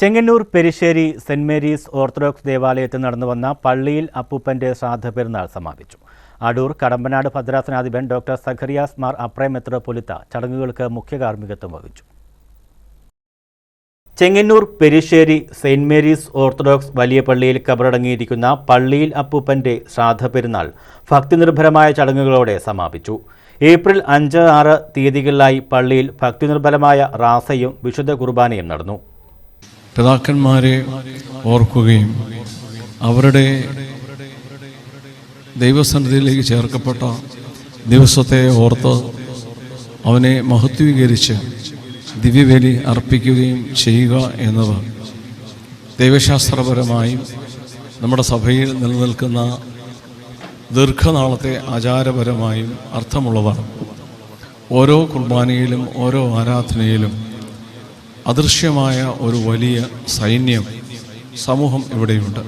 Chengannur Perissery saint Mary's orthodox ദേവാലയത്തിൽ നടന്നു വന്ന പള്ളിയിൽ അപ്പൂപ്പന്റെ ശ്രാദ്ധ പെരുന്നാൾ സമാപിച്ചു. അടൂർ കടമ്പനാട് ഭദ്രാസനാധിപൻ ഡോക്ടർ സഖറിയാസ് മാർ അപ്രേ മെത്രോപൊലിത്ത ചടങ്ങുകൾക്ക് മുഖ്യ കാർമ്മികത്വം വഹിച്ചു. Chengannur Perissery Saint Mary's Orthodox വലിയ പള്ളിയിൽ കബറടങ്ങിയിരിക്കുന്ന പള്ളിയിൽ അപ്പൂപ്പന്റെ ശ്രാദ്ധ പെരുന്നാൾ ഭക്തിനിർഭരമായ ചടങ്ങുകളോടെ സമാപിച്ചു. ഏപ്രിൽ അഞ്ച് ആറ് തീയതികളിലായി പള്ളിയിൽ ഭക്തിനിർഭരമായ റാസയും വിശുദ്ധ കുർബാനയും നടന്നു. പിതാക്കന്മാരെ ഓർക്കുകയും അവരുടെ ദൈവസന്നിധിയിലേക്ക് ചേർക്കപ്പെട്ട ദിവസത്തെ ഓർത്ത് അവനെ മഹത്വീകരിച്ച് ദിവ്യബലി അർപ്പിക്കുകയും ചെയ്യുക എന്നത് ദൈവശാസ്ത്രപരമായും നമ്മുടെ സഭയിൽ നിലനിൽക്കുന്ന ദീർഘനാളത്തെ ആചാരപരമായും അർത്ഥമുള്ളതാണ്. ഓരോ കുർബാനയിലും ഓരോ ആരാധനയിലും അദൃശ്യമായ ഒരു വലിയ സൈന്യം സമൂഹം ഇവിടെയുണ്ട്.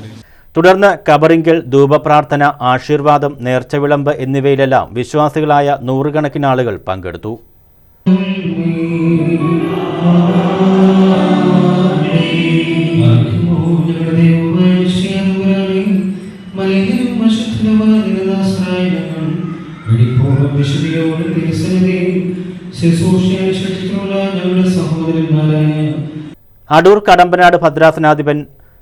തുടർന്ന് കബറിങ്കൽ ധൂപപ്രാർത്ഥന ആശീർവാദം നേർച്ചവിളമ്പ് എന്നിവയിലെല്ലാം വിശ്വാസികളായ നൂറുകണക്കിന് ആളുകൾ പങ്കെടുത്തു. ഞങ്ങളുടെ സഹോദരന്മാരായ അടൂർ കടമ്പനാട് ഭദ്രാസനാധിപൻ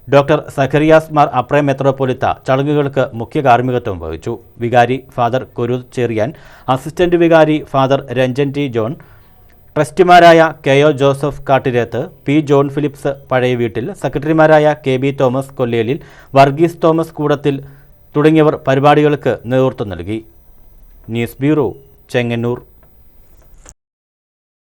ഡോക്ടർ സഖറിയാസ് മാർ അപ്രേ മെത്രോപൊലിത്ത ചടങ്ങുകൾക്ക് മുഖ്യ കാർമ്മികത്വം വഹിച്ചു. വികാരി ഫാദർ കുരു ചെറിയാൻ അസിസ്റ്റന്റ് വികാരി ഫാദർ രഞ്ജൻ ടി ജോൺ ട്രസ്റ്റിമാരായ K O Joseph കാട്ടിരത്ത് P John Philips പഴയ വീട്ടിൽ സെക്രട്ടറിമാരായ K B Thomas കൊല്ലേലിൽ Varghese Thomas കൂടത്തിൽ തുടങ്ങിയവർ പരിപാടികൾക്ക് നേതൃത്വം നൽകി. News bureau Chengannur.